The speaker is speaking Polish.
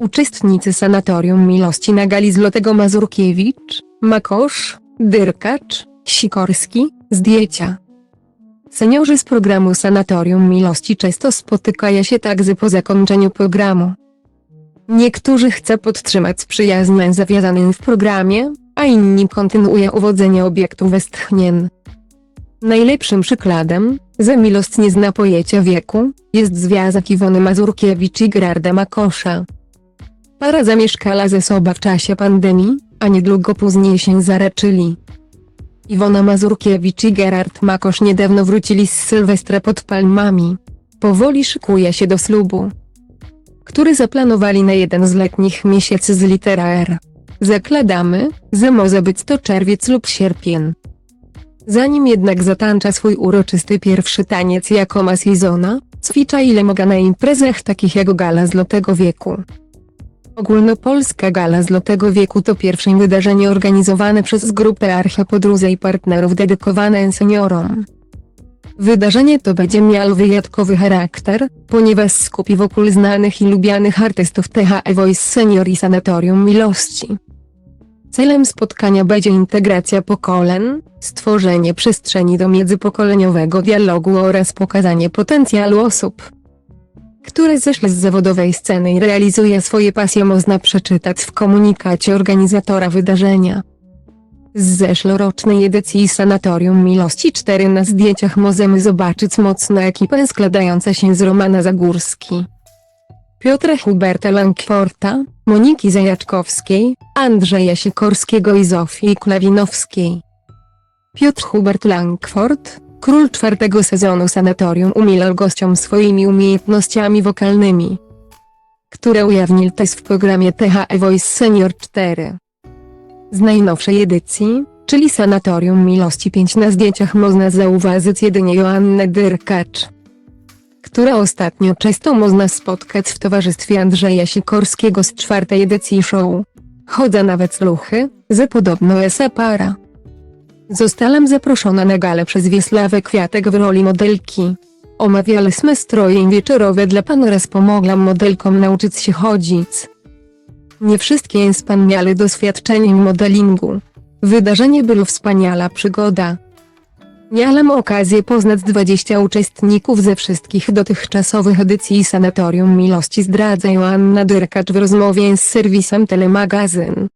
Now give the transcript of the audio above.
Uczestnicy Sanatorium Miłości na gali Złotego Mazurkiewicz, Makosz, Dyrkacz, Sikorski, zdjęcia. Seniorzy z programu Sanatorium Miłości często spotykają się także po zakończeniu programu. Niektórzy chcą podtrzymać przyjaźń zawiązanym w programie, a inni kontynuują uwodzenie obiektu westchnien. Najlepszym przykładem, że miłość nie zna pojęcia wieku, jest związek Iwony Mazurkiewicz i Gerarda Makosza. Para zamieszkała ze sobą w czasie pandemii, a niedługo później się zaraczyli. Iwona Mazurkiewicz i Gerard Makosz niedawno wrócili z Sylwestra pod palmami. Powoli szykuje się do ślubu, który zaplanowali na jeden z letnich miesięcy z litera R. Zakładamy, że może być to czerwiec lub sierpień. Zanim jednak zatańcza swój uroczysty pierwszy taniec jako ma sezona, ćwicza ile mogła na imprezach takich jak Gala Złotego Wieku. Ogólnopolska Gala Złotego Wieku to pierwsze wydarzenie organizowane przez grupę Archipodróże i partnerów dedykowane seniorom. Wydarzenie to będzie miało wyjątkowy charakter, ponieważ skupi wokół znanych i lubianych artystów THE Voice Senior i Sanatorium Miłości. Celem spotkania będzie integracja pokoleń, stworzenie przestrzeni do międzypokoleniowego dialogu oraz pokazanie potencjalu osób, które zeszły z zawodowej sceny i realizuje swoje pasje można przeczytać w komunikacie organizatora wydarzenia. Z zeszłorocznej edycji Sanatorium Miłości 4 na zdjęciach możemy zobaczyć mocną ekipę składającą się z Romana Zagórski, Piotra Huberta Langforta, Moniki Zajaczkowskiej, Andrzeja Sikorskiego i Zofii Klawinowskiej. Piotr Hubert Langford, król czwartego sezonu Sanatorium umilał gościom swoimi umiejętnościami wokalnymi, które ujawnił też w programie THE Voice Senior 4. Z najnowszej edycji, czyli Sanatorium Miłości 5 na zdjęciach można zauważyć jedynie Joannę Dyrkacz, która ostatnio często można spotkać w towarzystwie Andrzeja Sikorskiego z czwartej edycji show. Chodzą nawet sluchy, że podobno jest para. Zostałam zaproszona na galę przez Wiesławę Kwiatek w roli modelki. Omawialiśmy stroje wieczorowe dla pan oraz pomogłam modelkom nauczyć się chodzić. Nie wszystkie z pan miały doświadczenie w modelingu. Wydarzenie było wspaniała przygoda. Miałam okazję poznać 20 uczestników ze wszystkich dotychczasowych edycji Sanatorium Miłości zdradza Joanna Dyrkacz w rozmowie z serwisem Telemagazyn.